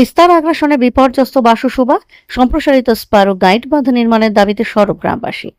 তিস্তার আগ্রাসনে বিপর্যস্ত বাসুসুবা সম্প্রসারিত স্পারো গাইড বাঁধ নির্মাণের দাবিতে সরব গ্রামবাসী।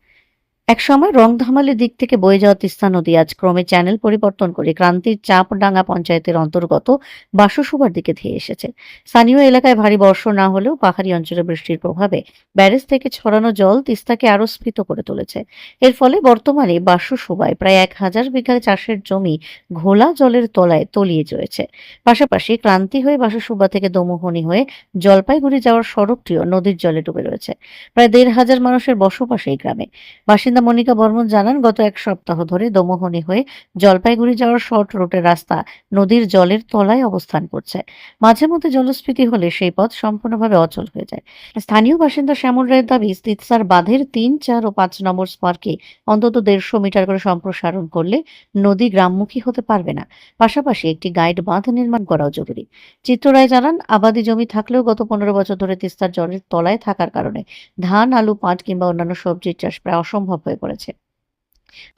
একসময় রংধামালি দিক থেকে বয়ে যাওয়া তিস্তা নদী আজ ক্রমে চ্যানেল পরিবর্তন করে ক্রান্তির চাপডাঙ্গা পঞ্চায়েতের অন্তর্গত বাসুসুবার দিকে ধেয়ে এসেছে। স্থানীয় এলাকায় ভারী বর্ষণ না হলেও পাহাড়ি অঞ্চলে বৃষ্টির প্রভাবে ব্যারেজ থেকে ছড়ানো জল তিস্তাকে আরও স্ফীত করে তুলেছে। এর ফলে বর্তমানে বাসুসুবায় প্রায় এক হাজার বিঘা চাষের জমি ঘোলা জলের তলায় তলিয়ে রয়েছে পাশাপাশি ক্রান্তি হয়ে বাসুসুবা থেকে দমোহনী হয়ে জলপাইগুড়ি যাওয়ার সড়কটিও নদীর জলে ডুবে রয়েছে। প্রায় দেড় হাজার মানুষের বসবাস এই গ্রামে। বাসিন্দা মনিকা বর্মন জানান, গত এক সপ্তাহ ধরে দমোহনী হয়ে জলপাইগুড়ি যাওয়ার শর্ট রুটের রাস্তা নদীর জলের তলায় অবস্থান করছে। মাঝে মধ্যে জলস্ফীতি হলে সেই পথ সম্পূর্ণভাবে অচল হয়ে যায়। স্থানীয় বাসিন্দা শ্যামল রায়ের দাবি তিতসার বাঁধের তিন, চার ও পাঁচ নম্বর স্পারকে অন্তত দেড়শো মিটার করে সম্প্রসারণ করলে নদী গ্রামমুখী হতে পারবে না। পাশাপাশি একটি গাইড বাঁধ নির্মাণ করাও জরুরি। চিত্র রায় জানান, আবাদি জমি থাকলেও গত পনেরো বছর ধরে তিস্তার জলের তলায় থাকার কারণে ধান, আলু, পাট কিংবা অন্যান্য সবজির চাষ প্রায় অসম্ভব হয়ে পড়েছে।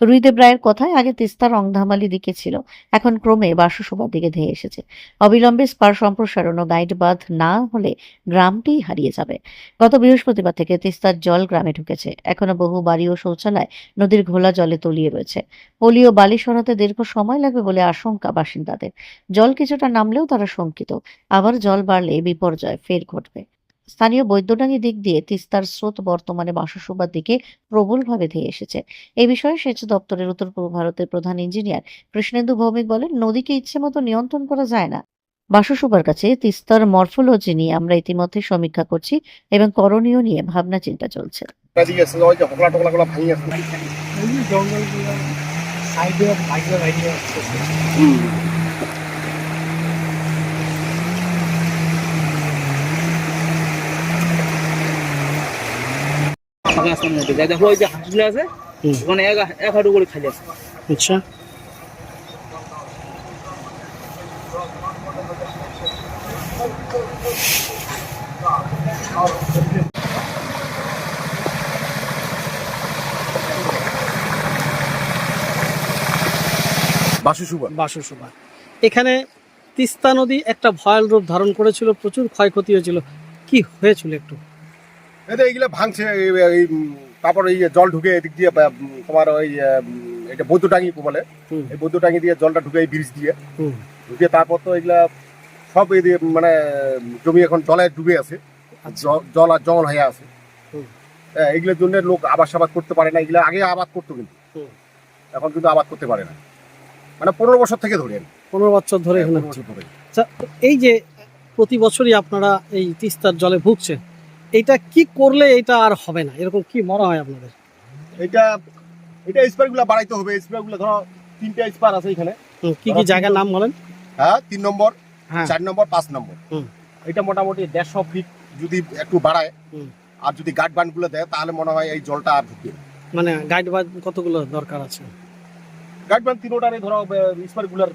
রুইদেব রায়ের কথায় আগে তিস্তা রংধামালি দিকে ছিল, এখন ক্রমে বাসুসভার দিকে ধেয়ে এসেছে। অবিলম্বে স্পার সম্প্রসারণ ও গাইড বাঁধ না হলে গ্রামটি হারিয়ে যাবে। গত বৃহস্পতিবার থেকে তিস্তার জল গ্রামে ঢুকেছে। এখনও বহু বাড়ি ও শৌচালয় নদীর ঘোলা জলে তলিয়ে রয়েছে। পলি ও বালি সরাতে দীর্ঘ সময় লাগবে বলে আশঙ্কা বাসিন্দাদের। জল কিছুটা নামলেও তারা শঙ্কিত। আবার জল বাড়লে বিপর্যয় ফের ঘটবে। স্থানীয় বৈদ্যডাঙ্গি দিক দিয়ে তিস্তার স্রোত বর্তমানে বাসসুবার দিকে প্রবলভাবে ধেয়ে এসেছে। এ বিষয়ে সেচ দপ্তরের উত্তর পূর্ব ভারতের প্রধান ইঞ্জিনিয়ার কৃষ্ণেন্দু ভৌমিক বলেন নদীকে ইচ্ছে মতো নিয়ন্ত্রণ করা যায় না। বাসসুবার কাছে তিস্তার মরফোলজি নিয়ে আমরা ইতিমধ্যে সমীক্ষা করছি এবং করণীয় নিয়ে ভাবনা চিন্তা চলছে এসে ওই যে হকলা টকলা গুলো ভাঙি আসছে ওই যে জঙ্গলগুলো সাইডে বাইরে বাইরে আসতেছে ফাঁকা রাস্তার মধ্যে যা দেখো ওই যে হাঁসগুলো আছে ওখানে এক এক হাঁটু করে খালি আছে। আচ্ছা। বাসু সুবা এখানে তিস্তা নদী একটা ভয়াল রূপ ধারণ করেছিল প্রচুর ক্ষয়ক্ষতি হয়েছিল। কি হয়েছিল একটু? এটা এইগুলো ভাঙছে এই- তারপর এই জল ঢুকে এদিক দিয়ে তোমার ওই এটা বৈদ্যটাঙ্গি বলে হুম। এই বৈদ্যটাঙ্গি দিয়ে জলটা ঢুকে এই ব্রিজ দিয়ে। ঢুকে তারপর তো এগুলা সব এই দিয়ে মানে জমি এখন জলে ডুবে আছে। আচ্ছা। জল আর জঙ্গল হয়ে আছে। হ্যাঁ, এগুলোর জন্য লোক আবাদ সাবাদ করতে পারে না। এগুলো আগে আবাদ করতো কিন্তু। এখন কিন্তু আবাদ করতে পারে না। মানে পনেরো বছর থেকে ধরে পনেরো বছর ধরে ধরে। আচ্ছা এই যে প্রতি বছরই আপনারা এই তিস্তার জলে ভুগছেন এটা কি করলে এটা আর হবে না? এরকম কি মনে হয় আপনাদের? এটা এটা স্পারগুলা বাড়াইতে হবে। স্পারগুলা ধরো তিনটা স্পার আছে এখানে। কি কি জায়গার নাম বলেন? হ্যাঁ তিন নম্বর হ্যাঁ। চার নম্বর পাঁচ নম্বর। হুম। এটা মোটামুটি দেড়শো ফিট যদি একটু বাড়ায় হুম। আর যদি গার্ড বানগুলো দেয় তাহলে মনে হয় এই জলটা আর ঢুকবে মানে গাইড বাদ কতগুলো দরকার আছে? গার্ড বান তিনোটারে ধরো স্পারগুলার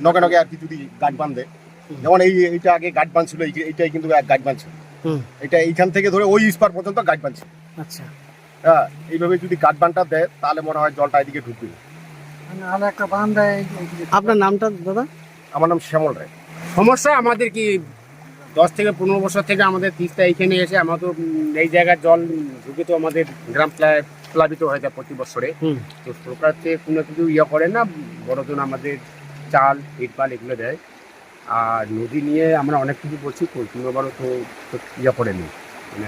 নগে নগে আর কি যদি গার্ড বান দেয়। যেমন এই এইটা আগে গার্ড বান ছিল এই- এইটাই কিন্তু গার্ড বান ছিল। এটা এইখান থেকে ধরে ওই স্পার পর্যন্ত গার্ড বান ছিল আচ্ছা। হ্যাঁ এইভাবে যদি গার্ড বানটা দেয় তাহলে মনে হয় জলটা এদিকে ঢুকবে। আপনার নামটা দাদা? আমার নাম শ্যামল রায়। সমস্যা আমাদের কি দশ থেকে পনেরো বছর থেকে আমাদের তিস্তা এইখানে এসে আমরা তো এই জায়গার জল ঢুকে তো আমাদের গ্রাম প্লা- প্লাবিত হয়ে যায় প্রতি বছরে। তো সরকার থেকে কোনো কিছু ইয়ে করে না বড়জন আমাদের চাল ইটপাল এগুলো দেয়। আর নদী নিয়ে আমরা অনেক কিছু বলছি কোনোবারও তো ইয়ে করেনি মানে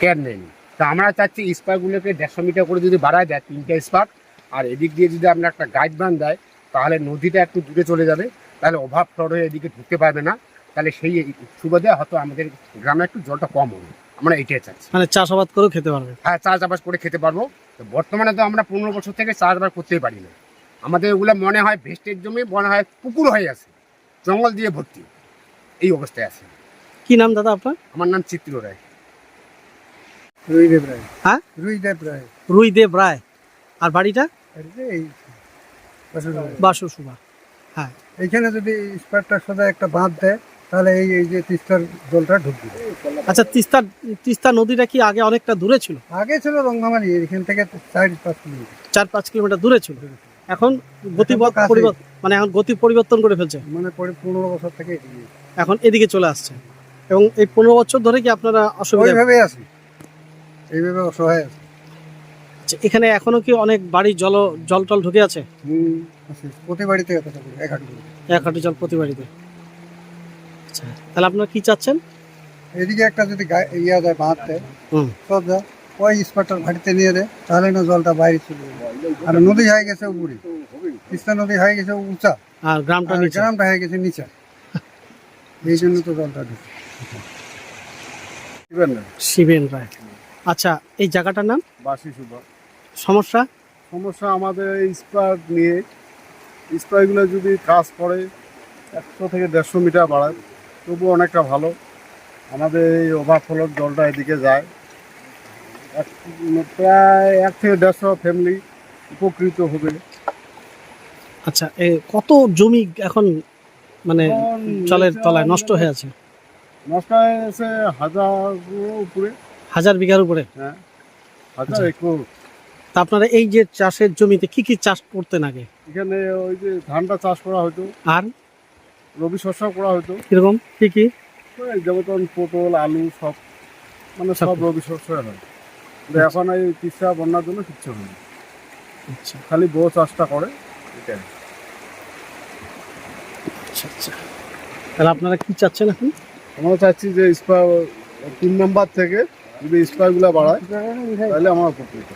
কেয়ার নেয়নি। তা আমরা চাচ্ছি স্পারগুলোকে দেড়শো মিটার করে যদি বাড়ায় দেয় তিনটে স্পার আর এদিক দিয়ে যদি আমরা একটা গাইড বান দেয় তাহলে নদীটা একটু দূরে চলে যাবে তাহলে ওভার ফ্লোড হয়ে এদিকে ঢুকতে পারবে না তাহলে সেই সুবাদে হয়তো আমাদের গ্রামে একটু জলটা কম হবে। আমরা এইটাই চাচ্ছি। মানে চাষাবাদ করেও খেতে পারবে? হ্যাঁ চাষাবাদ করে খেতে পারব। তো বর্তমানে তো আমরা পনেরো বছর থেকে চাষবাস করতেই পারি না। আমাদের ওগুলো মনে হয় ভেস্টের জমি মনে হয় পুকুর হয়ে আছে। জঙ্গল দিয়ে ভর্তি। এই অবস্থায় আছে। কি নাম দাদা আপনার? আমার নাম চিত্র রায়। রুইদেব রায়। হ্যাঁ? রুইদেব রায়। রুই দেব রায়। আর বাড়িটা? এই যে এই বাসুদেব। বাসু এইখানে যদি স্পারটা সোজা একটা বাঁধ দেয় তাহলে এই এই যে তিস্তার জলটা ঢুকবে। আচ্ছা তিস্তা তিস্তা নদীটা কি আগে অনেকটা দূরে ছিল? আগে ছিল রঙ্গামালি এখান থেকে চার পাঁচ কিলোমিটার। চার পাঁচ কিলোমিটার দূরে ছিল। এখন গতি। পরিবর্তন মানে এখন গতি পরিবর্তন করে ফেলছে। মানে পনেরো বছর থেকে এখন এদিকে চলে আসছে। এবং এই পনেরো বছর ধরে কি আপনারা অসুবিধা? আছি। এইভাবে অসহায় আছি। আচ্ছা, এখানে এখনও কি অনেক বাড়ির জল জল টল ঢুকে আছে? প্রতি বাড়িতে এক হাঁটু এক হাঁটু জল প্রতি বাড়িতে। আচ্ছা তাহলে আপনারা কি চাচ্ছেন? এদিকে একটা যদি ইয়া যায় বাঁধ দেয় হুম। ওই স্পটটার ভাটিতে নিয়ে দেয় তাহলে না জলটা বাইরে চলে যাবে। আর নদী হয়ে গেছে উপরে। তিস্তা নদী হয়ে গেছে উঁচা। আর গ্রামটা নিচে। গ্রামটা হয়ে গেছে নিচা। এই জন্য তো জলটা ঢুকে। শিবেন রায়। আচ্ছা এই জায়গাটার নাম? বাসি সুবা। সমস্যা? সমস্যা আমাদের এই স্পার নিয়ে স্পারগুলো যদি কাজ করে একশো থেকে দেড়শো মিটার বাড়ায় তবু অনেকটা ভালো। আমাদের এই ওভারফ্লোর জলটা এদিকে যায়। প্রায় এক থেকে দেড়শো ফ্যামিলি উপকৃত হবে। আচ্ছা এ কত জমি এখন মানে জলের তলায় নষ্ট হয়ে আছে? নষ্ট হয়েছে হাজার উপরে। হাজার বিঘার উপরে? হ্যাঁ হাজার আচ্ছা। একর। তা আপনারা এই যে চাষের জমিতে কি কি চাষ করতেন আগে? এখানে ওই যে ধানটা চাষ করা হতো। আর? রবি শস্য করা হতো। কীরকম? কি কি? যেমন পটল আলু সব মানে সব রবি শস্য হয়। এখন এই তিস্তা বন্যার জন্য কিচ্ছু হয়নি আচ্ছা। খালি বউ চাষটা করে। এটাই। আচ্ছা আচ্ছা। তাহলে আপনারা কি চাচ্ছেন এখন? আমরা চাচ্ছি যে স্পা তিন নম্বর থেকে যদি স্পাগুলো বাড়ায় তাহলে আমার উপকৃত।